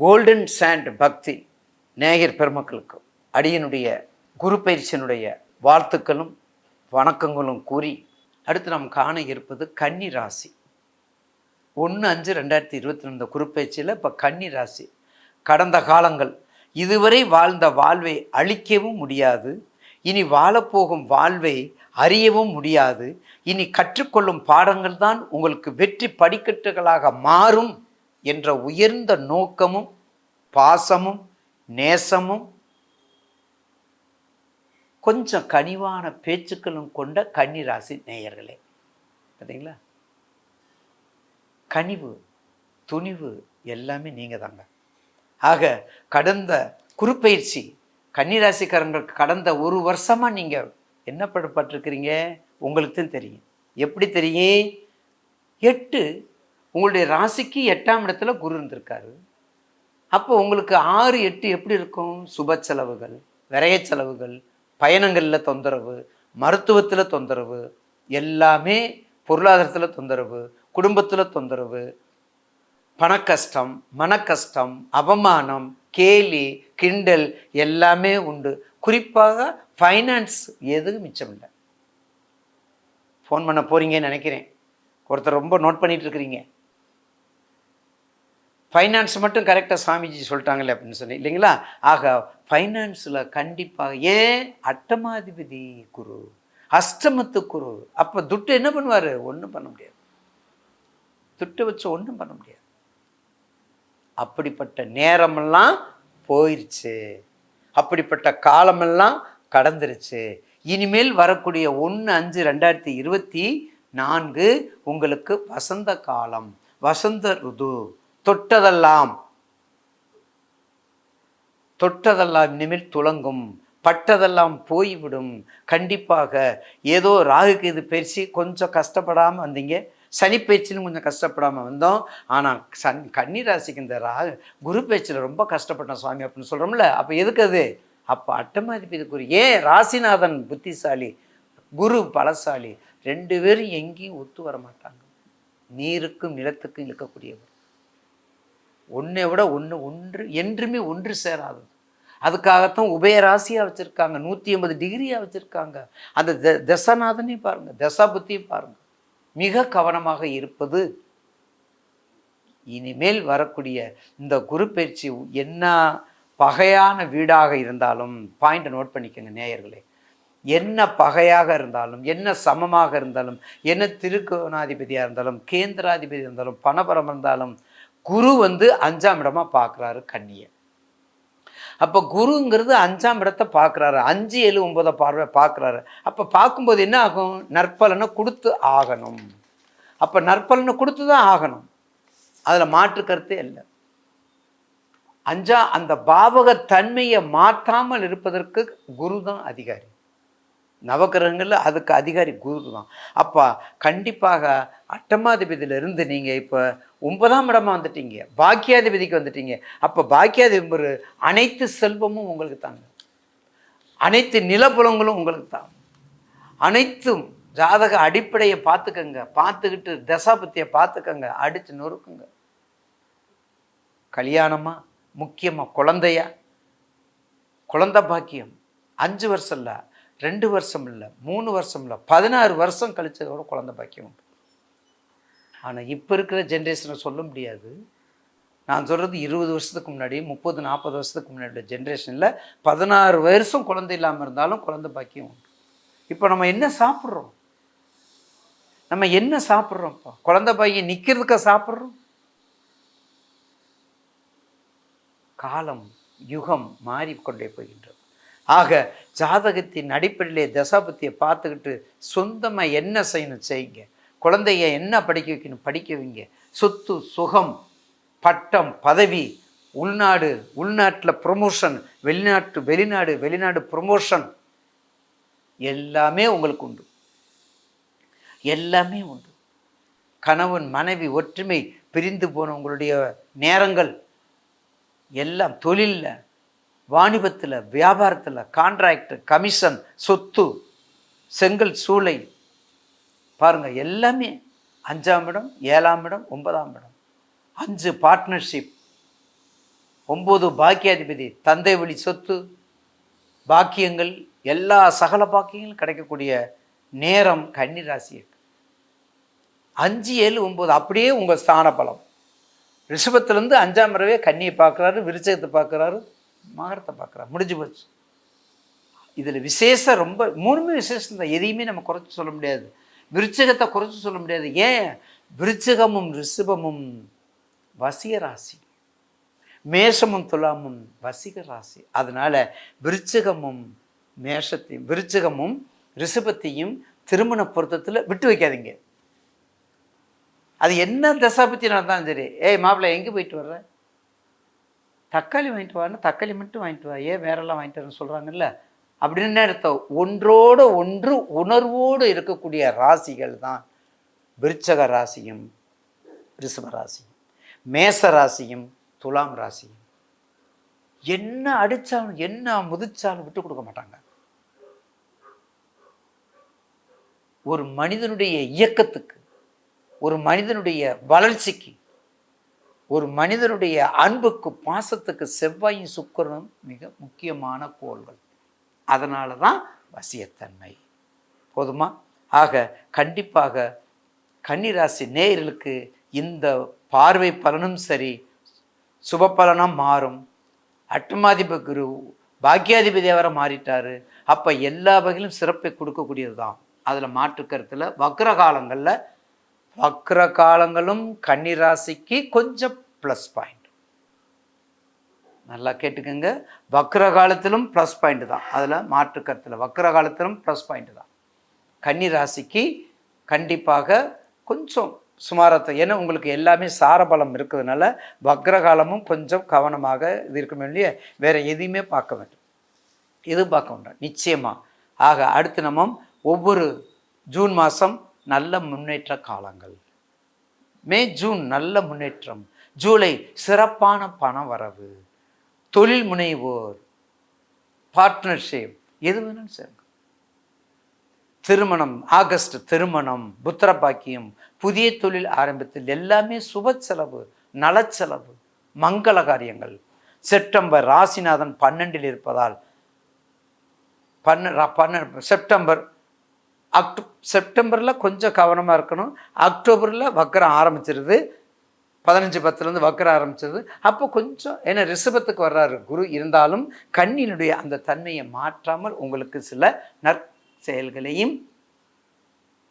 Golden sand பக்தி நேயர் பெருமக்களுக்கு அடியனுடைய குரு பயிற்சியினுடைய வாழ்த்துக்களும் வணக்கங்களும் கூறி அடுத்து நாம் காண இருப்பது கன்னி ராசி. ஒன்று அஞ்சு ரெண்டாயிரத்தி இருபத்தி ரெண்டு குறுப்பேச்சில் இப்போ கன்னி ராசி. கடந்த காலங்கள் இதுவரை வாழ்ந்த வாழ்வை அழிக்கவும் முடியாது. இனி வாழப்போகும் வாழ்வை அறியவும் முடியாது. இனி கற்றுக்கொள்ளும் பாடங்கள் தான் உங்களுக்கு வெற்றி படிக்கட்டுகளாக மாறும். என்ற உயர்ந்த நோக்கமும் பாசமும் நேசமும் கொஞ்சம் கனிவான பேச்சுக்களும் கொண்ட கன்னி ராசி நேயர்களே. பார்த்தீங்களா கனிவு துணிவு எல்லாமே நீங்கள் தாங்க. ஆக கடந்த குறுப்பயிற்சி கன்னிராசிக்காரங்களுக்கு கடந்த ஒரு வருஷமாக நீங்கள் என்ன படப்பட்டிருக்கிறீங்க? உங்களுக்கு தான் தெரியும். எப்படி தெரியும்? எட்டு உங்களுடைய ராசிக்கு எட்டாம் இடத்துல குரு இருந்திருக்காரு. அப்போ உங்களுக்கு ஆறு எட்டு எப்படி இருக்கும்? சுப செலவுகள் விரைய செலவுகள் பயணங்களில் தொந்தரவு மருத்துவத்தில் தொந்தரவு எல்லாமே பொருளாதாரத்தில் தொந்தரவு குடும்பத்தில் தொந்தரவு பணக்கஷ்டம் மனக்கஷ்டம் அவமானம் கேலி கிண்டல் எல்லாமே உண்டு. குறிப்பாக ஃபைனான்ஸ் எதுவும் மிச்சம் இல்லை. ஃபோன் பண்ண போகிறீங்கன்னு நினைக்கிறேன். ஒருத்தர் ரொம்ப நோட் பண்ணிகிட்டு இருக்கிறீங்க. ஃபைனான்ஸ் மட்டும் கரெக்டாக சாமிஜி சொல்லிட்டாங்களே அப்படின்னு சொல்லி இல்லைங்களா? ஆக ஃபைனான்ஸில் கண்டிப்பாக ஏன் அட்டமாதிபதி குரு அஷ்டமத்து குரு அப்போ துட்டு என்ன பண்ணுவார்? ஒன்றும் பண்ண முடியாது. துட்டு வச்சு ஒன்றும் பண்ண முடியாது. அப்படிப்பட்ட நேரமெல்லாம் போயிருச்சு. அப்படிப்பட்ட காலமெல்லாம் கடந்துருச்சு. இனிமேல் வரக்கூடிய ஒன்று அஞ்சு ரெண்டாயிரத்தி இருபத்தி நான்கு உங்களுக்கு வசந்த காலம் வசந்த ருது. தொட்டதெல்லாம் தொட்டதெல்லாம் இனிமேல் துளங்கும் பட்டதெல்லாம் போய்விடும். கண்டிப்பாக ஏதோ ராகுக்கு இது பேசி கொஞ்சம் கஷ்டப்படாமல் வந்தீங்க. சனி பேச்சிலும் கொஞ்சம் கஷ்டப்படாமல் வந்தோம். ஆனால் சன் கன்னி ராசிக்கு இந்த ராகு குரு பேச்சில் ரொம்ப கஷ்டப்பட்டோம் சுவாமி அப்படின்னு சொல்கிறோம்ல அப்போ எதுக்கு அது? அப்போ அட்டமாதிபதி குரு ஏன் ராசிநாதன் புத்திசாலி குரு பலசாலி ரெண்டு பேரும் எங்கேயும் ஒத்து வர மாட்டாங்க நீருக்கும் நிலத்துக்கும் இழுக்கக்கூடியவர் ஒன்றை விட ஒன்று ஒன்று என்றுமே ஒன்று சேராது. அதுக்காகத்தான் உபயராசியாக வச்சுருக்காங்க. நூற்றி ஐம்பது டிகிரியாக வச்சுருக்காங்க. அந்த த தசநாதனையும் பாருங்கள் தசாபுத்தியும் பாருங்கள் மிக கவனமாக இருப்பது இனிமேல் வரக்கூடிய இந்த குரு பயிற்சி என்ன பகையான வீடாக இருந்தாலும் பாயிண்ட்டை நோட் பண்ணிக்கோங்க நேயர்களே. என்ன பகையாக இருந்தாலும் என்ன சமமாக இருந்தாலும் என்ன திருக்கோணாதிபதியாக இருந்தாலும் கேந்திராதிபதி இருந்தாலும் பணபரம் இருந்தாலும் குரு வந்து அஞ்சாம் இடமா பார்க்குறாரு கன்னியை. அப்போ குருங்கிறது அஞ்சாம் இடத்தை பார்க்குறாரு அஞ்சு ஏழு ஒன்பதை பார்வை பார்க்குறாரு அப்போ பார்க்கும்போது என்ன ஆகும்? நற்பலனை கொடுத்து ஆகணும். அப்போ நற்பலனை கொடுத்து தான் ஆகணும். அதில் மாற்று கருத்தே இல்லை. அஞ்சா அந்த பாவக தன்மையை மாற்றாமல் இருப்பதற்கு குரு தான் அதிகாரி. நவகிரகங்களில் அதுக்கு அதிகாரி குரு தான் அப்போ கண்டிப்பாக அட்டமாதிபதியிலிருந்து நீங்கள் இப்போ ஒன்பதாம் இடமா வந்துட்டீங்க. பாக்கியாதிபதிக்கு வந்துட்டீங்க. அப்போ பாக்கியாதிபதி அனைத்து செல்வமும் உங்களுக்கு தாங்க அனைத்து நிலப்புலங்களும் உங்களுக்கு தான். அனைத்தும் ஜாதக அடிப்படையை பார்த்துக்கங்க. பார்த்துக்கிட்டு தசாபத்தியை பார்த்துக்கங்க. அடித்து நொறுக்குங்க. கல்யாணமாக முக்கியமாக குழந்தையா? குழந்த பாக்கியம். அஞ்சு வருஷம் இல்லை. ரெண்டு வருஷம் இல்லை மூணு வருஷம் இல்லை பதினாறு வருஷம் கழிச்சதோட குழந்தை பாக்கியம். உண்டு ஆனால் இப்போ இருக்கிற ஜென்ரேஷனை சொல்ல முடியாது. நான் சொல்கிறது இருபது வருஷத்துக்கு முன்னாடி முப்பது நாற்பது வருஷத்துக்கு முன்னாடி ஜென்ரேஷனில் பதினாறு வருஷம் குழந்தை இல்லாமல் இருந்தாலும் குழந்தை பாக்கியம். உண்டு இப்போ நம்ம என்ன சாப்பிட்றோம்? நம்ம என்ன சாப்பிட்றோம்ப்பா குழந்தை பையன் நிற்கிறதுக்க சாப்பிட்றோம்? காலம் யுகம் மாறிக்கொண்டே போகின்றது. ஆக ஜாதகத்தின் அடிப்படையிலே தசாபத்தியை பார்த்துக்கிட்டு சொந்தமாக என்ன செய்யணும் செய்யுங்க. குழந்தைய என்ன படிக்க வைக்கணும் படிக்க வைங்க. சொத்து சுகம் பட்டம் பதவி உள்நாடு உள்நாட்டில் ப்ரொமோஷன் வெளிநாட்டு வெளிநாடு வெளிநாடு ப்ரொமோஷன் எல்லாமே உங்களுக்கு உண்டு. எல்லாமே உண்டு. கணவன் மனைவி ஒற்றுமை பிரிந்து போனவங்களுடைய நேரங்கள் எல்லாம் தொழிலில் வாணிபத்தில் வியாபாரத்தில் கான்ட்ராக்ட் கமிஷன் சொத்து செங்கல் சூளை. பாருங்கள் எல்லாமே அஞ்சாம் இடம் ஏழாம் இடம் ஒன்பதாம் இடம். அஞ்சு பார்ட்னர்ஷிப் ஒம்பது பாக்கியாதிபதி தந்தை வழி சொத்து பாக்கியங்கள் எல்லா சகல பாக்கியங்களும் கிடைக்கக்கூடிய நேரம் கன்னி ராசி அஞ்சு ஏழு ஒம்பது அப்படியே உங்கள் ஸ்தான பலம் ரிஷபத்துலேருந்து அஞ்சாம் இரவே கன்னியை பார்க்குறாரு விருச்சகத்தை பார்க்குறாரு மகரத்தை பார்க்குறாரு முடிஞ்சு போச்சு. இதில் விசேஷம் ரொம்ப மூணுமே விசேஷம் தான். எதையுமே நம்ம குறைச்சி சொல்ல முடியாது. விருச்சகத்தை குறைச்சி சொல்ல முடியாது. ஏன்? விருச்சகமும் ரிஷபமும் வசிய ராசி. மேஷமும் துலாமும் வசிக ராசி. அதனால விருச்சகமும் மேஷத்தையும் விருச்சகமும் ரிஷபத்தையும் திருமண பொருத்தத்தில் விட்டு வைக்காதீங்க. அது என்ன தசாபத்தி நடந்தாலும் சரி. ஏய் மாப்பிள்ளை எங்கே போயிட்டு வர்ற? தக்காளி வாங்கிட்டு வான்னு தக்காளி மட்டும் வாங்கிட்டு வா ஏன் வேறெல்லாம் வாங்கிட்டு வரேன்னு சொல்கிறாங்கல்ல அப்படின்னு என்ன அர்த்தம். ஒன்றோடு ஒன்று உணர்வோடு இருக்கக்கூடிய ராசிகள் தான் விருச்சக ராசியும் ரிஷப ராசியும் மேச ராசியும் துலாம் ராசியும். என்ன அடித்தாலும் என்ன முதிச்சாலும் விட்டு கொடுக்க மாட்டாங்க. ஒரு மனிதனுடைய இயக்கத்துக்கு ஒரு மனிதனுடைய வளர்ச்சிக்கு ஒரு மனிதனுடைய அன்புக்கு பாசத்துக்கு செவ்வாயும் சுக்கரனும் மிக முக்கியமான கோள்கள். அதனால தான் வசியத்தன்மை. போதுமா? ஆக கண்டிப்பாக கன்னிராசி நேயர்களுக்கு இந்த பார்வை பலனும் சரி சுப பலனாக மாறும். அட்டமாதிப குரு பாக்கியாதிபதி மாறிட்டார். அப்போ எல்லா வகையிலும் சிறப்பை கொடுக்கக்கூடியது தான் அதில் மாற்று கருத்தில் வக்ர காலங்களில் வக்ர காலங்களும் கன்னிராசிக்கு கொஞ்சம் ப்ளஸ் பாயிண்ட் நல்லா கேட்டுக்கோங்க. வக்ர காலத்திலும் ப்ளஸ் பாயிண்ட் தான். அதில் மாற்று கருத்தில். வக்ர காலத்திலும் ப்ளஸ் பாயிண்ட் தான். கன்னி ராசிக்கு கண்டிப்பாக கொஞ்சம் சுமாரத்தை ஏன்னா உங்களுக்கு எல்லாமே சாரபலம் இருக்கிறதுனால வக்ர காலமும் கொஞ்சம் கவனமாக இது இருக்கணும் இல்லையா? வேறு எதையுமே பார்க்க வேண்டும். இது பார்க்க வேண்டாம். நிச்சயமாக ஆக அடுத்து நம்ம ஒவ்வொரு ஜூன் மாதம் நல்ல முன்னேற்ற காலங்கள். மே ஜூன் நல்ல முன்னேற்றம். ஜூலை சிறப்பான பண வரவு. தொழில் முனைவோர் பார்ட்னர்ஷிப் எது வேணும்னு சேருங்க. திருமணம் ஆகஸ்ட் திருமணம் புத்திர பாக்கியம் புதிய தொழில் ஆரம்பத்தில் எல்லாமே சுப செலவு நலச்செலவு மங்கள காரியங்கள். செப்டம்பர் ராசிநாதன் பன்னெண்டில் இருப்பதால் பன்ன பன்ன செப்டம்பர் அக்டோ செப்டம்பரில் கொஞ்சம் கவனமாக இருக்கணும். அக்டோபரில் வக்கரம் ஆரம்பிச்சிருது. பதினஞ்சு பத்துலேருந்து வக்கர ஆரம்பிச்சது அப்போ கொஞ்சம் ஏன்னா ரிஷபத்துக்கு வர்றாரு குரு. இருந்தாலும் கண்ணினுடைய அந்த தன்மையை மாற்றாமல் உங்களுக்கு சில நற்செயல்களையும்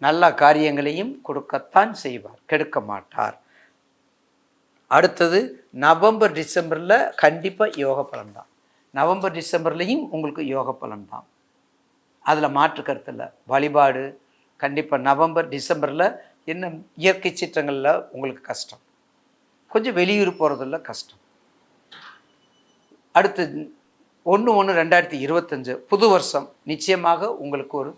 நல்ல காரியங்களையும் கொடுக்கத்தான் செய்வார். கெடுக்க மாட்டார். அடுத்தது நவம்பர் டிசம்பரில் கண்டிப்பாக யோக பலன் தான். நவம்பர் டிசம்பர்லேயும் உங்களுக்கு யோக பலன் தான். அதில் மாற்று கருத்தில் வழிபாடு கண்டிப்பாக நவம்பர் டிசம்பரில் என்ன இயற்கை சீற்றங்களில் உங்களுக்கு கஷ்டம். கொஞ்சம் வெளியூர் போகிறதுல கஷ்டம். அடுத்து ஒன்று ஒன்று ரெண்டாயிரத்தி இருபத்தஞ்சு புது வருஷம் நிச்சயமாக உங்களுக்கு ஒரு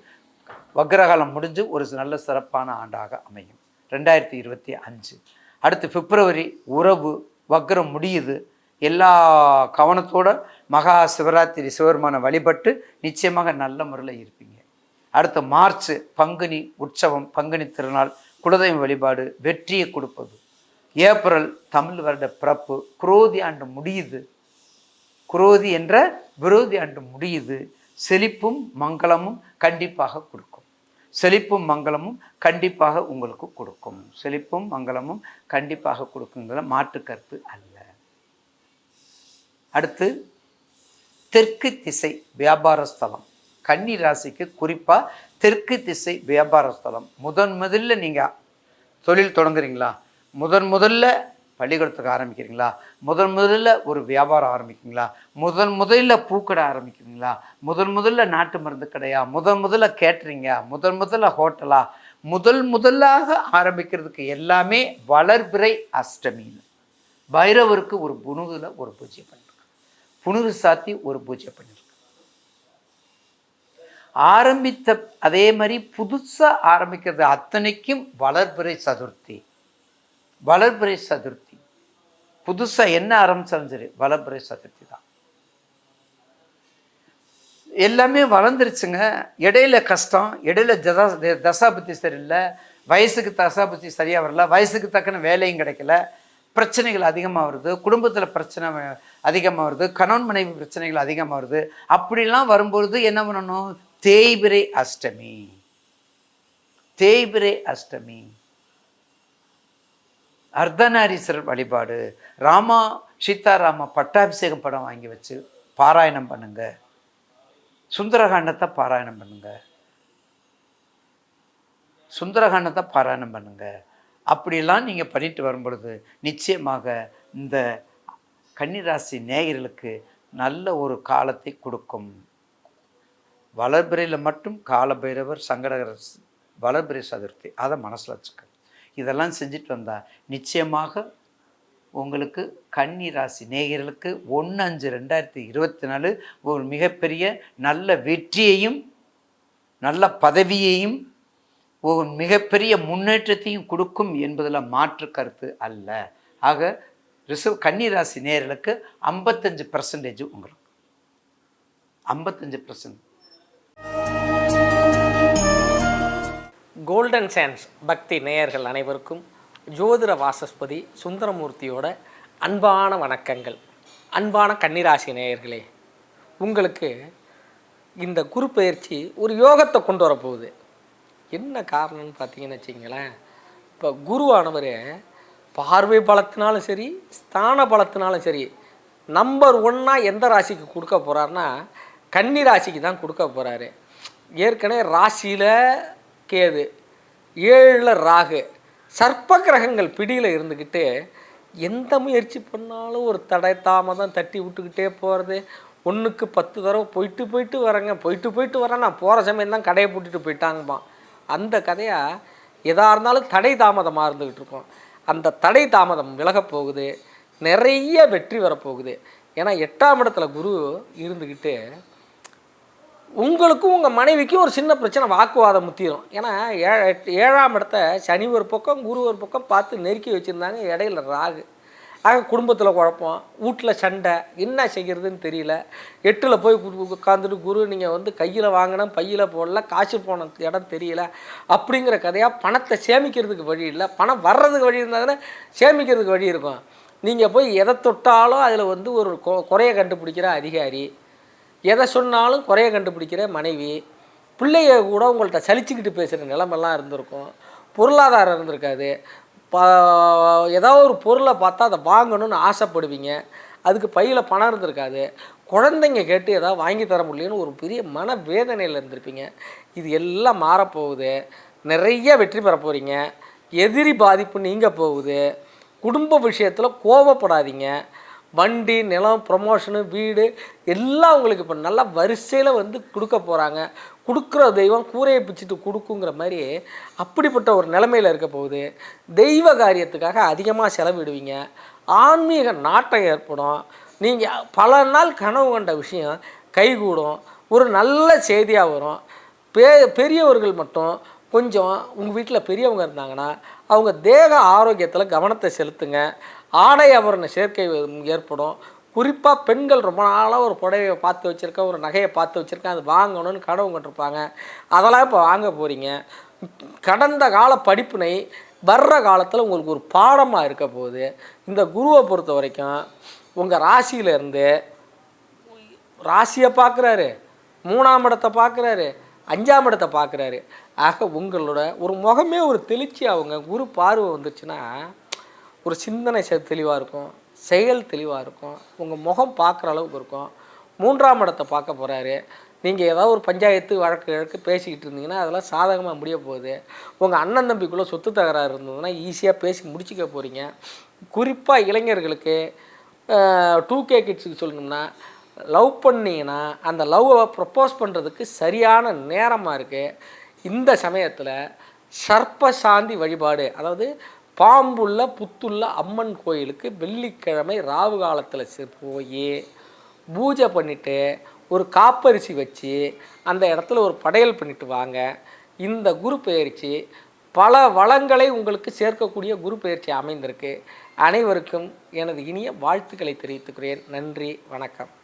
வக்ரகாலம் முடிஞ்சு ஒரு நல்ல சிறப்பான ஆண்டாக அமையும். ரெண்டாயிரத்தி இருபத்தி அஞ்சு. அடுத்து பிப்ரவரி உறவு வக்ரம் முடியுது. எல்லா கவனத்தோட மகா சிவராத்திரி சிவருமான வழிபட்டு நிச்சயமாக நல்ல முறையில் இருப்பீங்க. அடுத்த மார்ச் பங்குனி உற்சவம் பங்குனி திருநாள் குலதெய்வம் வழிபாடு வெற்றியை கொடுப்பது. ஏப்ரல் தமிழ் வருட பிறப்பு குரோதி ஆண்டு முடியுது. குரோதி என்ற விரோதி ஆண்டு முடியுது. செழிப்பும் மங்களமும் கண்டிப்பாக கொடுக்கும். செழிப்பும் மங்களமும் கண்டிப்பாக உங்களுக்கு கொடுக்கும். செழிப்பும் மங்களமும் கண்டிப்பாக கொடுக்குங்கிற மாற்று கருத்து அல்ல. அடுத்து தெற்கு திசை வியாபார ஸ்தலம் கன்னி ராசிக்கு குறிப்பாக தெற்கு திசை வியாபார ஸ்தலம் முதன் முதல்ல நீங்கள் தொழில் தொடங்குறீங்களா? முதன் முதல்ல பள்ளிக்கூடத்துக்கு ஆரம்பிக்கிறீங்களா? முதன் முதல்ல ஒரு வியாபாரம் ஆரம்பிக்கிறீங்களா? முதன் முதல்ல பூக்கடை ஆரம்பிக்கிறீங்களா? முதன் முதல்ல நாட்டு மருந்து கடையா? முதன் முதல்ல கேட்ரிங்கா முதன் முதல்ல ஹோட்டலா? முதல் முதலாக ஆரம்பிக்கிறதுக்கு எல்லாமே வளர்பிறை அஷ்டமின்னு. பைரவருக்கு ஒரு புனுதில் ஒரு பூஜை பண்ணுறோம் புனரு சாத்தி ஒரு பூஜை பண்ணியிருக்கேன் ஆரம்பித்த அதே மாதிரி புதுசாக ஆரம்பிக்கிறது அத்தனைக்கும் வளர்பிறை சதுர்த்தி. வளர்பிறை சதுர்த்தி. புதுசாக என்ன ஆரம்பித்தாலும் சரி வளர்பிறை சதுர்த்தி தான். எல்லாமே வளர்ந்துருச்சுங்க. இடையில கஷ்டம் இடையில ஜதா தசாபுத்தி சரியில்லை வயசுக்கு தசாபுத்தி சரியாக வரல வயசுக்கு தக்கன வேலையும் கிடைக்கல பிரச்சனைகள் அதிகமாக வருது குடும்பத்தில் பிரச்சனை அதிகமாக வருது கணவன் மனைவி பிரச்சனைகள் அதிகமாக வருது அப்படிலாம் வரும்பொழுது என்ன பண்ணணும்? தேய்பிரை அஷ்டமி. தேய்பிரை அஷ்டமி. அர்த்தநாரீஸ்வரர் வழிபாடு. ராமா சீதாராம பட்டாபிஷேகம் படம் வாங்கி வச்சு பாராயணம் பண்ணுங்க. சுந்தரகாண்டத்தை பாராயணம் பண்ணுங்க. சுந்தரகாண்டத்தை பாராயணம் பண்ணுங்கள் அப்படிலாம் நீங்கள் பண்ணிட்டு வரும்பொழுது நிச்சயமாக இந்த கன்னிராசி நேயர்களுக்கு நல்ல ஒரு காலத்தை கொடுக்கும். வளர்பிரையில் மட்டும் காலபைரவர் சங்கடகர வளர்பிரை சதுர்த்தி அதை மனசில் வச்சுக்க இதெல்லாம் செஞ்சுட்டு வந்தால் நிச்சயமாக உங்களுக்கு கன்னி ராசி நேயர்களுக்கு ஒன்று அஞ்சு ரெண்டாயிரத்தி இருபத்தி நாலு ஒரு மிகப்பெரிய நல்ல வெற்றியையும் நல்ல பதவியையும் ஒரு மிகப்பெரிய முன்னேற்றத்தையும் கொடுக்கும் என்பதில் மாற்று கருத்து அல்ல. ஆக ரிசர்வ் கன்னிராசி நேர்களுக்கு நேயர்களுக்கு ஐம்பத்தஞ்சு பர்சன்டேஜ் உங்களுக்கு ஐம்பத்தஞ்சு பர்சன்ட் கோல்டன் சான்ஸ் பக்தி நேயர்கள் அனைவருக்கும் ஜோதிட வாசஸ்பதி சுந்தரமூர்த்தியோட அன்பான வணக்கங்கள். அன்பான கன்னிராசி நேயர்களே உங்களுக்கு இந்த குரு பயிற்சி ஒரு யோகத்தை கொண்டு வரப்போகுது. என்ன காரணம்னு பார்த்தீங்கன்னு வச்சிங்களேன். இப்போ குருவானவர் பார்வை பலத்தினாலும் சரி ஸ்தான பலத்தினாலும் சரி நம்பர் ஒன்னாக எந்த ராசிக்கு கொடுக்க போகிறாருன்னா கன்னி ராசிக்கு தான் கொடுக்க போகிறாரு ஏற்கனவே ராசியில் கேது ஏழில் ராகு சர்ப்ப கிரகங்கள் பிடியில் இருந்துக்கிட்டு எந்த முயற்சி பண்ணாலும் ஒரு தடை தாமதம் தட்டி விட்டுக்கிட்டே போகிறது ஒன்றுக்கு பத்து தடவை போயிட்டு போயிட்டு வரேங்க போயிட்டு போயிட்டு வரேன் நான் போகிற சமயம் தான் கடையை பூட்டிட்டு போயிட்டாங்கம்மா அந்த கதையாக எதாக இருந்தாலும் தடை தாமதமாக இருந்துக்கிட்டு இருக்கோம். அந்த தடை தாமதம் விலகப் போகுது. நிறைய வெற்றி வரப்போகுது. ஏன்னா எட்டாம் இடத்துல குரு இருந்துக்கிட்டு உங்களுக்கும் உங்கள் மனைவிக்கும் ஒரு சின்ன பிரச்சனை வாக்குவாதம் முத்திரும். ஏன்னா ஏழாம் இடத்த சனி ஒரு பக்கம் குரு ஒரு பக்கம் பார்த்து நெருக்கி வச்சுருந்தாங்க இடையில ராகு. ஆக குடும்பத்தில் குழப்பம் வீட்டில் சண்டை என்ன செய்கிறதுன்னு தெரியல. எட்டில் போய் உட்காந்துட்டு குரு நீங்கள் வந்து கையில் வாங்கினா பையில் போடல காசு போன இடம் தெரியல அப்படிங்கிற கதையாக பணத்தை சேமிக்கிறதுக்கு வழி இல்லை. பணம் வர்றதுக்கு வழி இருந்தால் சேமிக்கிறதுக்கு வழி இருக்கும். நீங்கள் போய் எதை தொட்டாலும் அதில் வந்து ஒரு கொ குறைய கண்டுபிடிக்கிற அதிகாரி. எதை சொன்னாலும் குறைய கண்டுபிடிக்கிற மனைவி. பிள்ளைய கூட உங்கள்கிட்ட சலிச்சுக்கிட்டு பேசுகிற நிலமெல்லாம் இருந்திருக்கும். பொருளாதாரம் இருந்திருக்காது. ஏதாவது ஒரு பொருளை பார்த்தா அதை வாங்கணும்னு ஆசைப்படுவீங்க. அதுக்கு பையில் பணம் இருந்திருக்காது. குழந்தைங்க கேட்டு ஏதாவது வாங்கி தர முடியலன்னு ஒரு பெரிய மன வேதனையில் இருந்திருப்பீங்க. இது எல்லாம் மாறப்போகுது. நிறைய வெற்றி பெற போகிறீங்க எதிரி பாதிப்பு நீங்க போகுது. குடும்ப விஷயத்தில் கோபப்படாதீங்க வண்டி நிலம் ப்ரொமோஷனு வீடு எல்லாம் உங்களுக்கு இப்போ நல்லா வரிசையில் வந்து கொடுக்க போகிறாங்க கொடுக்குற தெய்வம் கூரையை பிச்சுட்டு கொடுக்குங்கிற மாதிரி அப்படிப்பட்ட ஒரு நிலைமையில் இருக்க போகுது. தெய்வ காரியத்துக்காக அதிகமாக செலவிடுவீங்க. ஆன்மீக நாட்டம் ஏற்படும். நீங்கள் பல நாள் கனவு கண்ட விஷயம் கைகூடும். ஒரு நல்ல செய்தியாக வரும். பெ பெரியவர்கள் மட்டும் கொஞ்சம் உங்கள் வீட்டில் பெரியவங்க இருந்தாங்கன்னா அவங்க தேக ஆரோக்கியத்தில் கவனத்தை செலுத்துங்க. ஆடை ஆபரண சேர்க்கை ஏற்படும். குறிப்பாக பெண்கள் ரொம்ப நாளாக ஒரு புடவையை பார்த்து வச்சுருக்கேன் ஒரு நகையை பார்த்து வச்சுருக்கேன் அது வாங்கணும்னு கனவு இருப்பாங்க அதெல்லாம் இப்போ வாங்க போகிறீங்க கடந்த கால படிப்பினை வர்ற காலத்தில் உங்களுக்கு ஒரு பாடமாக இருக்க போகுது. இந்த குருவை பொறுத்த வரைக்கும் உங்கள் ராசியிலேருந்து ராசியை பார்க்குறாரு மூணாம் இடத்தை பார்க்குறாரு அஞ்சாம் இடத்தை பார்க்குறாரு. ஆக உங்களோட ஒரு முகமே ஒரு தெளிச்சி அவங்க குரு பார்வை வந்துச்சுன்னா ஒரு சிந்தனை செ தெளிவாக இருக்கும் செயல் தெளிவாக இருக்கும் உங்கள் முகம் பார்க்குற அளவுக்கு இருக்கும். மூன்றாம் இடத்தை பார்க்க போகிறாரு நீங்கள் ஏதாவது ஒரு பஞ்சாயத்து வழக்கு வழக்கு பேசிக்கிட்டு இருந்தீங்கன்னா அதெல்லாம் சாதகமாக முடிய போகுது. உங்கள் அண்ணன் தம்பிக்குள்ளே சொத்து தகராறு இருந்ததுன்னா ஈஸியாக பேசி முடிச்சிக்க போகிறீங்க குறிப்பாக இளைஞர்களுக்கு டூ கே கிட்ஸுக்கு சொல்லணும்னா லவ் பண்ணிங்கன்னா அந்த லவ்வை ப்ரப்போஸ் பண்ணுறதுக்கு சரியான நேரமாக இருக்குது இந்த சமயத்தில் சர்ப்ப சாந்தி வழிபாடு அதாவது பாம்புள்ள புத்துள்ள அம்மன் கோயிலுக்கு வெள்ளிக்கிழமை ராவு காலத்தில் போய் பூஜை பண்ணிவிட்டு ஒரு காப்பரிசி வச்சு அந்த இடத்துல ஒரு படையல் பண்ணிட்டு வாங்க. இந்த குரு பெயர்ச்சி பல வளங்களை உங்களுக்கு சேர்க்கக்கூடிய குரு பயிற்சி அமைந்திருக்கு. அனைவருக்கும் எனது இனிய வாழ்த்துக்களை தெரிவித்துக்கிறேன். நன்றி வணக்கம்.